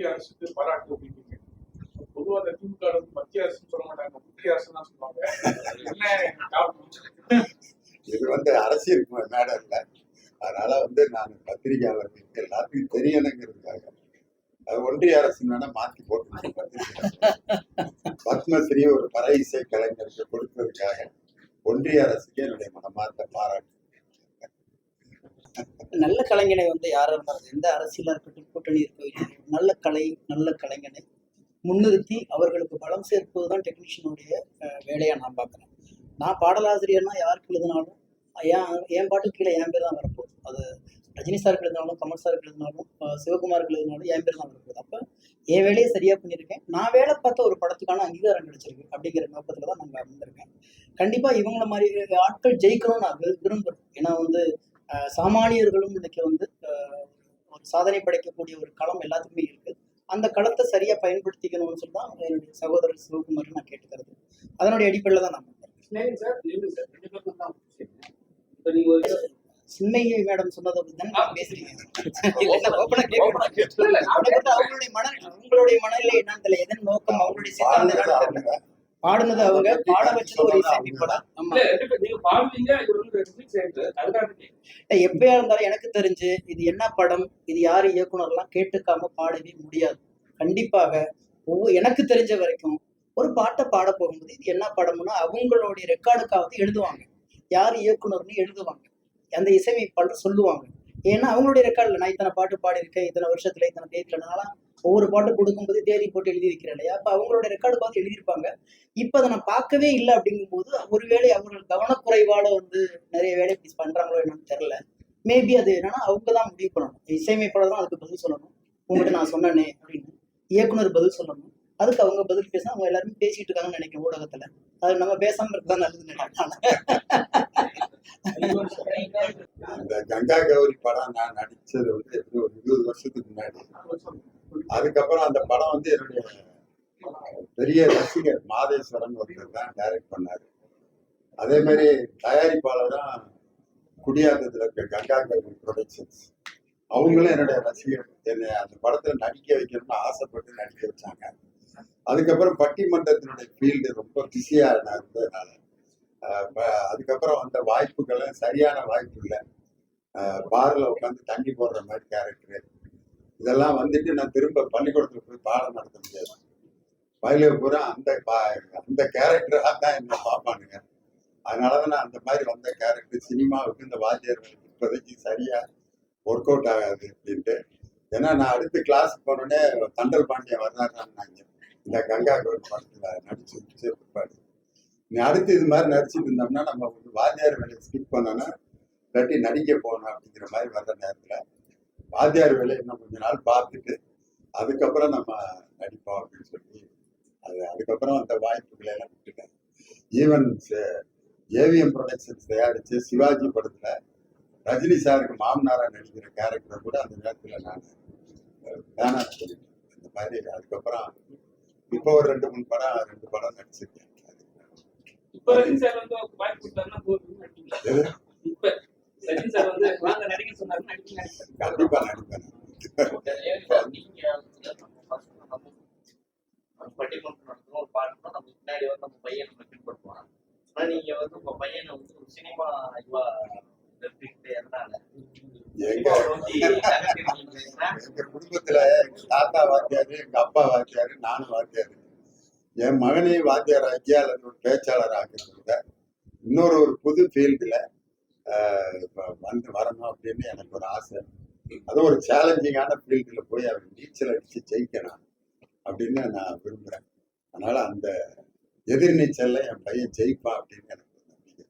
மத்திய அரசுக்கு பாராட்டு அப்படின்றீங்க பொதுவா அந்த திமுக வந்து மத்திய அரசுன்னு சொல்ல மாட்டாங்க. மத்திய அரசு தான் சொல்லுவாங்க. என்ன? இது வந்து அரசியல் ம- மேடை இல்லை. அதனால வந்து நான் பத்திரிகையாளர்களுக்கு எல்லாத்துக்கும் தெரியணுங்கிறதுக்காக. அது ஒன்றிய அரசு வேணா மாத்தி போட்டு பத்மஸ்ரீ ஒரு பறை இசை கலைஞருக்கு கொடுத்ததுக்காக ஒன்றிய அரசுக்கு என்னுடைய மனமார்ந்த பாராட்டு. நல்ல கலைஞனை வந்து யாரா இருந்தாலும் எந்த அரசியலா இருக்கட்டும் கூட்டணி இருக்கட்டும் நல்ல கலை நல்ல கலைஞனை. முன்னிறுத்தி அவர்களுக்கு பலம் சேர்ப்பது தான் டெக்னீஷியனுடைய வேலையை நான் பார்க்குறேன். நான் பாடலாசிரியர்னா யாருக்கு எழுதினாலும் ஏன் என் பாட்டு கீழே என் பேர் தான் வரப்போகுது அது ரஜினி சாருக்கு எழுதினாலும் கமல் சாருக்கு எழுதினாலும் சிவகுமாருக்கு எழுதினாலும் என் பேர் தான் வரப்போகுது. அப்போ என் வேலையை சரியாக பண்ணியிருக்கேன். நான் வேலை பார்த்த ஒரு படத்துக்கான அங்கீகாரம் கிடைச்சிருக்கு அப்படிங்கிற நோக்கத்தில் தான் நாங்கள் வந்திருக்கேன். கண்டிப்பாக இவங்கள மாதிரி ஆட்கள் ஜெயிக்கணும்னு நான் விரும்புகிறேன் விரும்புறேன். ஏன்னா வந்து சாமானியர்களும் இன்னைக்கு வந்து சாதனை படைக்கக்கூடிய ஒரு களம் எல்லாத்துக்குமே இருக்கு. அந்த களத்தை சரியா பயன்படுத்திக்கணும்னு சொல்லி தான் என்னுடைய சகோதரர் சிவகுமார் நான் கேட்டுக்கிறது. அதனுடைய அடிப்படையில் தான் நான் பண்றேன். மேடம் சொன்னதை பத்தி தானே நீங்க பேசுறீங்க? அவங்களுடைய மன அவங்களுடைய மனநிலை என்னன்னு தெரியல. எதன் நோக்கம் அவங்களுடைய சித்தாந்தம் பாடுனது. அவங்க பாட வச்சது ஒரு கேட்டேன். இல்ல, எப்பயா இருந்தாலும் எனக்கு தெரிஞ்சு இது என்ன படம் இது யாரு இயக்குனர்லாம் கேட்டுக்காம பாடவே முடியாது. கண்டிப்பாக ஒவ்வொரு எனக்கு தெரிஞ்ச வரைக்கும் ஒரு பாட்டை பாட போகும்போது இது என்ன படம்னா அவங்களுடைய ரெக்கார்டுக்காவது எழுதுவாங்க. யார் இயக்குனர்னு எழுதுவாங்க. அந்த இசையமைப்பாளர் சொல்லுவாங்க. ஏன்னா அவங்களுடைய ரெக்கார்டில் நான் இத்தனை பாட்டு பாடியிருக்கேன் இத்தனை வருஷத்துல இத்தனை தேதியில நான்லாம் ஒவ்வொரு பாட்டு கொடுக்கும்போது தேதி போட்டு எழுதி வைக்கிறேன் இல்லையா? அப்போ அவங்களோட ரெக்கார்டுக்காவது எழுதியிருப்பாங்க. இப்போ அதை நான் பார்க்கவே இல்லை அப்படிங்கும்போது ஒருவேளை அவர்கள் கவனக்குறைவால வந்து நிறைய வேலை இப்படி பண்றாங்களோ என்னன்னு தெரியல. மேபி அது என்னன்னா அவங்க தான் முடிவு பண்ணணும். இசையமைப்பாளர் தான் அதுக்கு பதில் சொல்லணும். உங்கள்கிட்ட நான் சொன்னேனே அப்படின்னு இயக்குனர் பதில் சொல்லணும். அதுக்கு அவங்க பதில் பேசினா அவங்க எல்லாருமே பேசிட்டு இருக்காங்கன்னு நினைக்கிறேன் ஊடகத்துல. அது நம்ம பேசாம இருக்கதான் நல்லதுன்னு நினைக்கிறேன் அந்த கங்கா கௌரி படம் நான் நடிச்சது வந்து ஒரு இருபது வருஷத்துக்கு முன்னாடி? அதுக்கப்புறம் அந்த படம் வந்து என்னுடைய பெரிய ரசிகர் மாதேஸ்வரன் ஒருத்தர் தான் டைரக்ட் பண்ணாரு. அதே மாதிரி தயாரிப்பாளர் தான் குடியாத்தத்தில் இருக்க கங்கா கௌரி ப்ரொடக்ஷன்ஸ் அவங்களும் என்னுடைய ரசிகர். என்னை அந்த படத்துல நடிக்க வைக்கணும்னு ஆசைப்பட்டு நடிக்க வச்சாங்க. அதுக்கப்புறம் பட்டிமன்றத்தினுடைய ஃபீல்டு ரொம்ப பிஸியா நான் இருந்ததுனால அதுக்கப்புறம் வந்த வாய்ப்புகளும் சரியான வாய்ப்பு இல்லை. பாரில் உட்காந்து தண்ணி போடுற மாதிரி கேரக்டர் இதெல்லாம் வந்துட்டு நான் திரும்ப பள்ளிக்கூடத்துல போய் பாடம் நடத்த முடியாது. பயில பூரா அந்த பா- அந்த கேரக்டராக தான் என்ன பார்ப்பானுங்க. அதனாலதான் நான் அந்த மாதிரி வந்த கேரக்டர் சினிமாவுக்கு இந்த வாத்தியார்களுக்கு இப்போதைக்கு சரியா ஒர்க் அவுட் ஆகாது அப்படின்ட்டு. ஏன்னா நான் அடுத்து கிளாஸ் போனோடனே தண்டல் பாண்டியன் வர்றாருன்னாங்க இந்த கங்கா கௌரி படத்தில் நடிச்சு பிற்பாடு நீ அடுத்து இது மாதிரி நடிச்சுட்டு இருந்தோம்னா நம்ம வந்து வாத்தியார் வேலையை ஸ்கிப் பண்ணோன்னா இல்லாட்டி நடிக்க போகணும் அப்படிங்கிற மாதிரி வர்ற நேரத்தில் வாத்தியார் வேலையை இன்னும் கொஞ்ச நாள் பார்த்துட்டு அதுக்கப்புறம் நம்ம நடிப்போம் அப்படின்னு சொல்லி அது அதுக்கப்புறம் அந்த வாய்ப்புகளை எல்லாம் விட்டுட்டேன். ஈவன் ஏவிஎம் ப்ரொடக்ஷன்ஸ் தயாரிச்சு சிவாஜி படத்துல ரஜினி சாருக்கு மாமனாரா நடிக்கிற கேரக்டர் கூட அந்த நேரத்துல நான் அஹ், வேணாம்னு சொல்லிட்டேன். இந்த மாதிரி அதுக்கப்புறம் இப்போ ஒரு ரெண்டு மூணு படம் ரெண்டு படம் நடிச்சிருக்கேன். இப்ப ரஜினி சார் வந்து வாய்ப்பு கொடுத்தாருன்னா போதும்னு கண்டிப்பா நடிப்பேன் நீங்க பட்டிமன்றம் நடத்தணும் ஒரு பாட்டுனா நம்ம பின்னாடி வந்து நம்ம பையனை பின்பற்றுவான் ஆனா நீங்க வந்து உங்க பையனை வந்து ஒரு சினிமா இதுவா நிறுத்திக்கிட்டு எதனால எங்க எங்க குடும்பத்துல எங்க தாத்தா வாத்தியாரு எங்க அப்பா வாத்தியாரு நானும் வாத்தியாரு என் மகனையும் வாத்தியார் ஆக்கி அல்லது ஒரு பேச்சாளர் ஆக்கிறத இன்னொரு ஒரு புது ஃபீல்டுல வந்து வரணும் அப்படின்னு எனக்கு ஒரு ஆசை. அதுவும் ஒரு சேலஞ்சிங்கான ஃபீல்டில் போய் அவர் நீச்சல் அடித்து ஜெயிக்கணும் அப்படின்னு நான் விரும்புறேன். அதனால் அந்த எதிர்நீச்சலில் என் பையன் ஜெயிப்பா அப்படின்னு எனக்கு நம்பிக்கை.